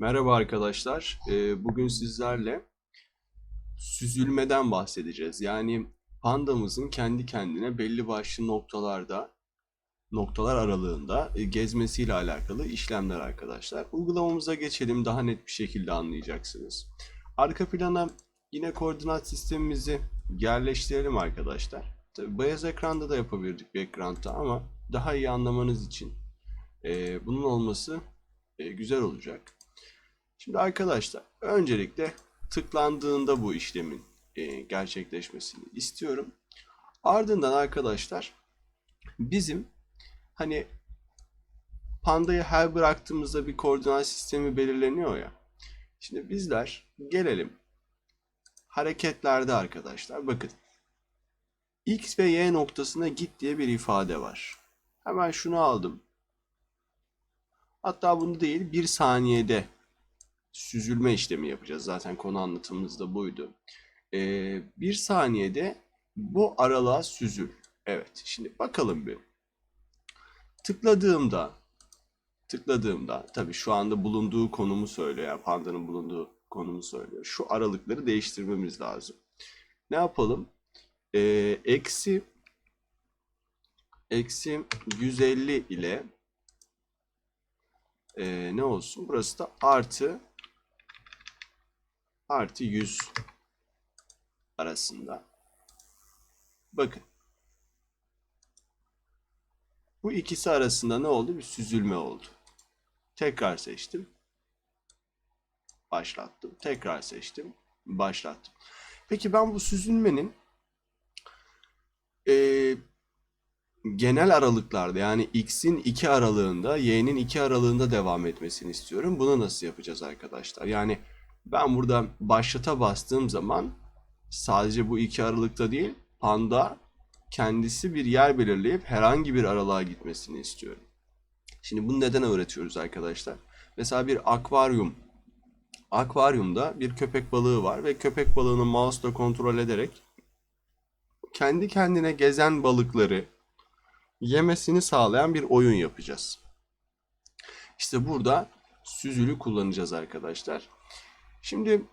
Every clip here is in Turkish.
Merhaba arkadaşlar. Ee, Bugün sizlerle süzülmeden bahsedeceğiz. Yani pandamızın kendi kendine belli başlı noktalarda, noktalar aralığında e, gezmesiyle alakalı işlemler arkadaşlar. Uygulamamıza geçelim daha net bir şekilde anlayacaksınız. Arka plana yine koordinat sistemimizi yerleştirelim arkadaşlar. Tabii beyaz ekranda da yapabilirdik background'da ama daha iyi anlamanız için e, bunun olması e, güzel olacak. Şimdi arkadaşlar öncelikle tıklandığında bu işlemin e, gerçekleşmesini istiyorum. Ardından arkadaşlar bizim hani pandayı her bıraktığımızda bir koordinat sistemi belirleniyor ya. Şimdi bizler gelelim hareketlerde arkadaşlar bakın. X ve Y noktasına git diye bir ifade var. Hemen şunu aldım. Hatta bunu değil bir saniyede süzülme işlemi yapacağız. Zaten konu anlatımımız da buydu. Ee, bir saniyede bu aralığa süzül. Evet. Şimdi bakalım bir. Tıkladığımda tıkladığımda tabii şu anda bulunduğu konumu söylüyor. Yani pandanın bulunduğu konumu söylüyor. Şu aralıkları değiştirmemiz lazım. Ne yapalım? Ee, eksi eksi 150 ile e, ne olsun? Burası da artı artı 100 arasında. Bakın. Bu ikisi arasında ne oldu? Bir süzülme oldu. Tekrar seçtim. Başlattım. Tekrar seçtim. Başlattım. Peki ben bu süzülmenin eee genel aralıklarda yani x'in 2 aralığında, y'nin 2 aralığında devam etmesini istiyorum. Bunu nasıl yapacağız arkadaşlar? Yani ben burada başlata bastığım zaman sadece bu iki aralıkta değil, panda kendisi bir yer belirleyip herhangi bir aralığa gitmesini istiyorum. Şimdi bunu neden öğretiyoruz arkadaşlar? Mesela bir akvaryum. Akvaryumda bir köpek balığı var ve köpek balığını mouse'la kontrol ederek kendi kendine gezen balıkları yemesini sağlayan bir oyun yapacağız. İşte burada süzülü kullanacağız arkadaşlar. Şimdi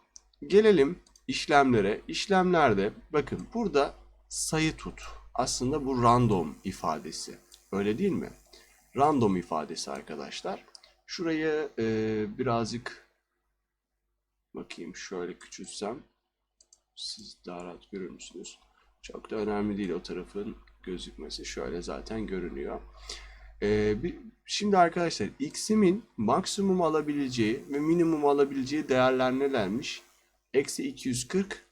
gelelim işlemlere. İşlemlerde bakın burada sayı tut. Aslında bu random ifadesi. Öyle değil mi? Random ifadesi arkadaşlar. Şurayı e, birazcık bakayım şöyle küçültsem siz daha rahat görür müsünüz? Çok da önemli değil o tarafın gözükmesi. Şöyle zaten görünüyor. Ee, bir, şimdi arkadaşlar x'imin maksimum alabileceği ve minimum alabileceği değerler nelermiş? Eksi 240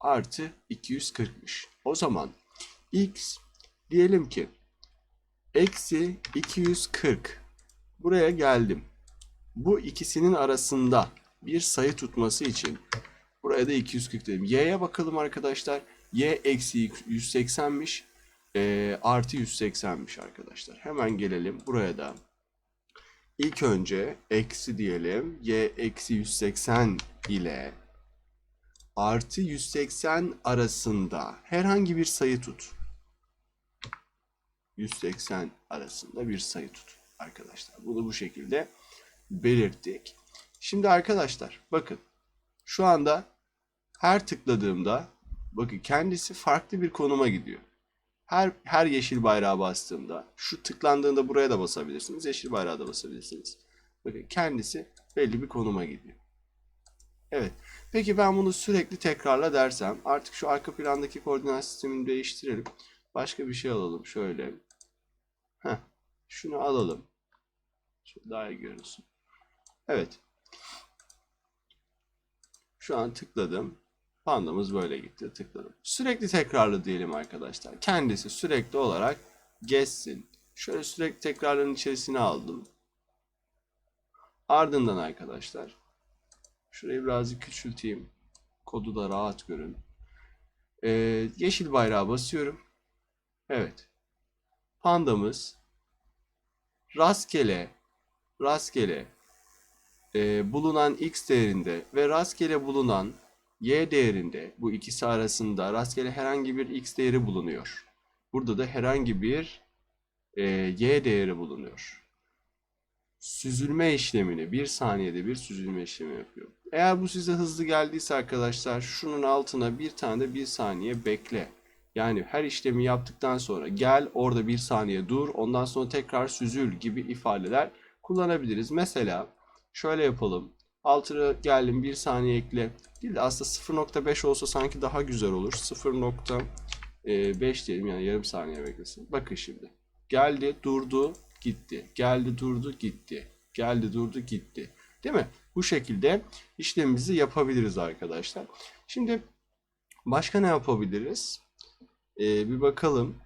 artı 240'mış. O zaman x diyelim ki eksi 240 buraya geldim. Bu ikisinin arasında bir sayı tutması için buraya da 240 dedim. Y'ye bakalım arkadaşlar. Y eksi 180'miş. E, artı 180'miş arkadaşlar. Hemen gelelim buraya da. İlk önce eksi diyelim. Y eksi 180 ile artı 180 arasında herhangi bir sayı tut. 180 arasında bir sayı tut arkadaşlar. Bunu bu şekilde belirttik. Şimdi arkadaşlar bakın şu anda her tıkladığımda bakın kendisi farklı bir konuma gidiyor. Her her yeşil bayrağa bastığımda şu tıklandığında buraya da basabilirsiniz. Yeşil bayrağa da basabilirsiniz. Bakın kendisi belli bir konuma gidiyor. Evet. Peki ben bunu sürekli tekrarla dersem artık şu arka plandaki koordinat sistemini değiştirelim. Başka bir şey alalım şöyle. Heh. Şunu alalım. Şöyle daha iyi görünsün. Evet. Şu an tıkladım. Pandamız böyle gitti. Tıkladım. Sürekli tekrarlı diyelim arkadaşlar. Kendisi sürekli olarak geçsin. Şöyle sürekli tekrarların içerisine aldım. Ardından arkadaşlar şurayı birazcık küçülteyim. Kodu da rahat görün. Ee, yeşil bayrağa basıyorum. Evet. Pandamız rastgele rastgele e, bulunan x değerinde ve rastgele bulunan y değerinde bu ikisi arasında rastgele herhangi bir x değeri bulunuyor. Burada da herhangi bir e, y değeri bulunuyor. süzülme işlemini bir saniyede bir süzülme işlemi yapıyor. Eğer bu size hızlı geldiyse arkadaşlar şunun altına bir tane de bir saniye bekle. Yani her işlemi yaptıktan sonra gel orada bir saniye dur ondan sonra tekrar süzül gibi ifadeler kullanabiliriz. Mesela şöyle yapalım. Altına geldim bir saniye ekle. Değil de aslında 0.5 olsa sanki daha güzel olur. 0.5 diyelim yani yarım saniye beklesin. Bakın şimdi. Geldi, durdu, gitti. Geldi, durdu, gitti. Geldi, durdu, gitti. Değil mi? Bu şekilde işlemimizi yapabiliriz arkadaşlar. Şimdi başka ne yapabiliriz? Ee, bir bakalım.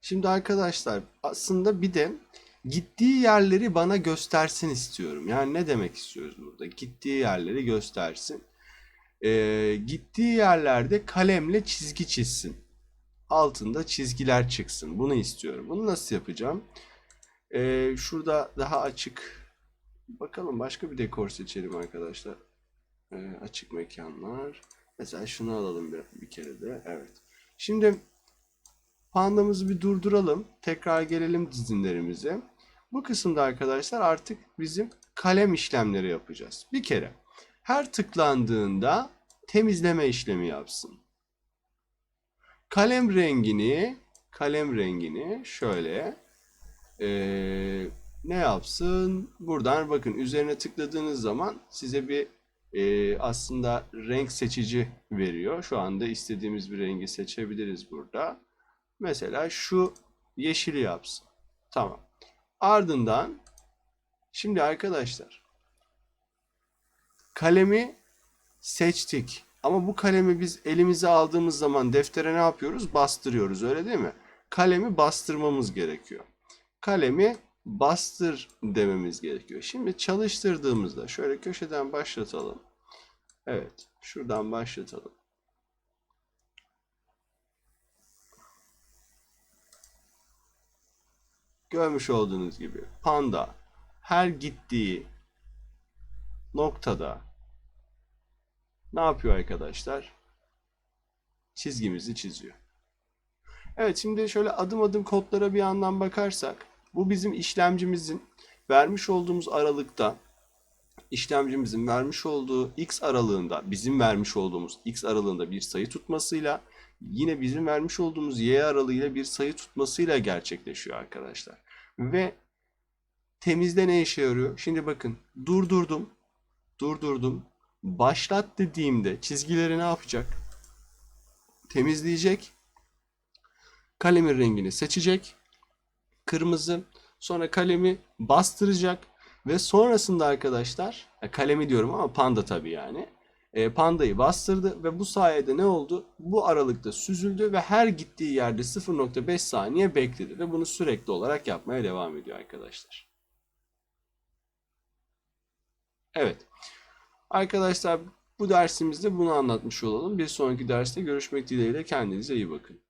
Şimdi arkadaşlar aslında bir de gittiği yerleri bana göstersin istiyorum. Yani ne demek istiyoruz burada? Gittiği yerleri göstersin. Ee, gittiği yerlerde kalemle çizgi çizsin. Altında çizgiler çıksın. Bunu istiyorum. Bunu nasıl yapacağım? Ee, şurada daha açık. Bakalım başka bir dekor seçelim arkadaşlar. Ee, açık mekanlar. Mesela şunu alalım bir, bir kere de. Evet. Şimdi pandamızı bir durduralım. Tekrar gelelim dizinlerimize. Bu kısımda arkadaşlar artık bizim kalem işlemleri yapacağız. Bir kere her tıklandığında temizleme işlemi yapsın. Kalem rengini kalem rengini şöyle eee, ne yapsın? Buradan bakın üzerine tıkladığınız zaman size bir eee, aslında renk seçici veriyor. Şu anda istediğimiz bir rengi seçebiliriz burada. Mesela şu yeşili yapsın. Tamam. Ardından şimdi arkadaşlar kalemi seçtik. Ama bu kalemi biz elimize aldığımız zaman deftere ne yapıyoruz? Bastırıyoruz öyle değil mi? Kalemi bastırmamız gerekiyor. Kalemi bastır dememiz gerekiyor. Şimdi çalıştırdığımızda şöyle köşeden başlatalım. Evet, şuradan başlatalım. Görmüş olduğunuz gibi panda her gittiği noktada ne yapıyor arkadaşlar? Çizgimizi çiziyor. Evet şimdi şöyle adım adım kodlara bir yandan bakarsak bu bizim işlemcimizin vermiş olduğumuz aralıkta işlemcimizin vermiş olduğu x aralığında bizim vermiş olduğumuz x aralığında bir sayı tutmasıyla yine bizim vermiş olduğumuz y aralığıyla bir sayı tutmasıyla gerçekleşiyor arkadaşlar. Ve temizde ne işe yarıyor? Şimdi bakın durdurdum. Durdurdum. Başlat dediğimde çizgileri ne yapacak? Temizleyecek. Kalemin rengini seçecek. Kırmızı. Sonra kalemi bastıracak. Ve sonrasında arkadaşlar kalemi diyorum ama panda tabii yani. E, pandayı bastırdı ve bu sayede ne oldu? Bu aralıkta süzüldü ve her gittiği yerde 0.5 saniye bekledi ve bunu sürekli olarak yapmaya devam ediyor arkadaşlar. Evet. Arkadaşlar bu dersimizde bunu anlatmış olalım. Bir sonraki derste görüşmek dileğiyle kendinize iyi bakın.